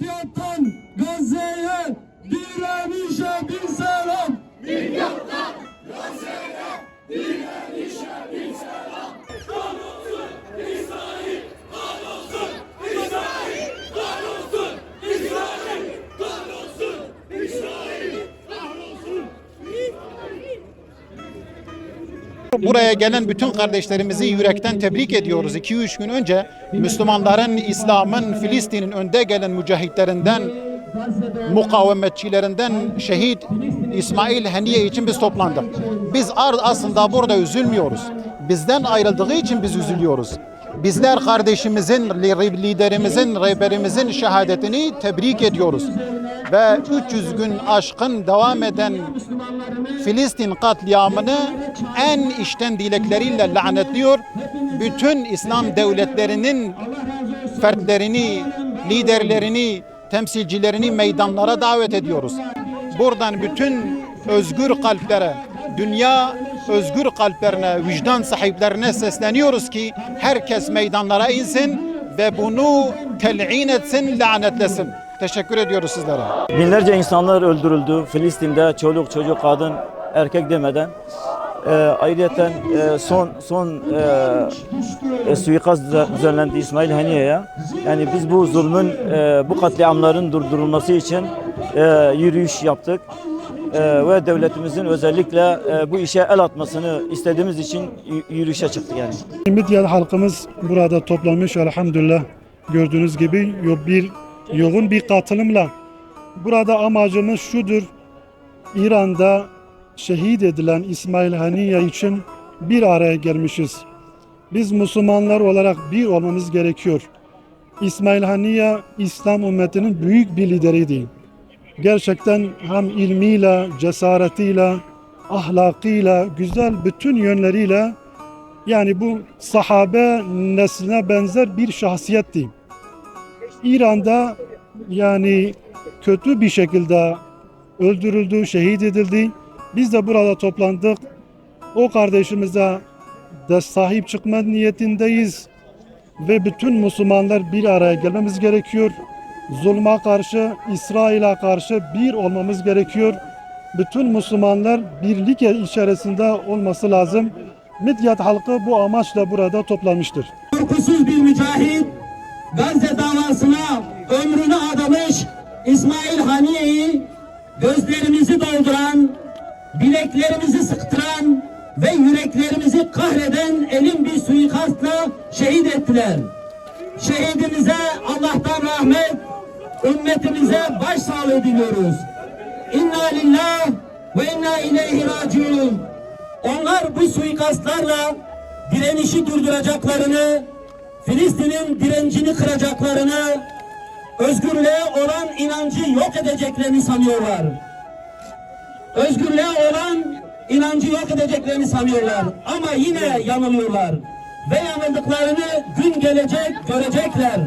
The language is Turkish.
Midyat'tan Gazze'ye direnişe bir selam. Buraya gelen bütün kardeşlerimizi yürekten tebrik ediyoruz. 2-3 gün önce Müslümanların, İslam'ın, Filistin'in önde gelen mücahitlerinden, mukavemetçilerinden şehit İsmail Haniye için biz toplandık. Biz aslında burada üzülmüyoruz. Bizden ayrıldığı için biz üzülüyoruz. Bizler kardeşimizin, li- liderimizin, rehberimizin şehadetini tebrik ediyoruz. Ve 300 gün aşkın devam eden Filistin katliamını en içten dilekleriyle lanetliyor. Bütün İslam devletlerinin fertlerini, liderlerini, temsilcilerini meydanlara davet ediyoruz. Buradan bütün özgür kalplere, dünya özgür kalplerine, vicdan sahiplerine sesleniyoruz ki herkes meydanlara insin ve bunu tel'in etsin, lanetlesin. Teşekkür ediyoruz sizlere. Binlerce insanlar öldürüldü Filistin'de çoluk çocuk kadın erkek demeden. Ee, ayrıca e, son son e, e, suikast düze- düzenlendi İsmail Haniye'ye. Yani biz bu zulmün e, bu katliamların durdurulması için e, yürüyüş yaptık. E, ve devletimizin özellikle e, bu işe el atmasını istediğimiz için yürüyüşe çıktık yani. Midye halkımız burada toplanmış elhamdülillah. Gördüğünüz gibi bir yoğun bir katılımla. Burada amacımız şudur. İran'da şehit edilen İsmail Haniye için bir araya gelmişiz. Biz Müslümanlar olarak bir olmamız gerekiyor. İsmail Haniye İslam ümmetinin büyük bir lideriydi. Gerçekten hem ilmiyle, cesaretiyle, ahlakıyla, güzel bütün yönleriyle yani bu sahabe nesline benzer bir şahsiyetti. İran'da yani kötü bir şekilde öldürüldü, şehit edildi. Biz de burada toplandık. O kardeşimize de sahip çıkma niyetindeyiz. Ve bütün Müslümanlar bir araya gelmemiz gerekiyor. Zulma karşı, İsrail'e karşı bir olmamız gerekiyor. Bütün Müslümanlar birlik içerisinde olması lazım. Midyat halkı bu amaçla burada toplanmıştır. Korkusuz bir mücahit Gazze davasına ömrünü adamış İsmail Haniye'yi gözlerimizi dolduran, bileklerimizi sıktıran ve yüreklerimizi kahreden elin bir suikastla şehit ettiler. Şehidimize Allah'tan rahmet, ümmetimize başsağlığı diliyoruz. İnna lillah ve inna ileyhi raciun. Onlar bu suikastlarla direnişi durduracaklarını, Filistin'in direncini kıracaklarını, özgürlüğe olan inancı yok edeceklerini sanıyorlar. Özgürlüğe olan inancı yok edeceklerini sanıyorlar. Ama yine yanılıyorlar. Ve yanıldıklarını gün gelecek görecekler.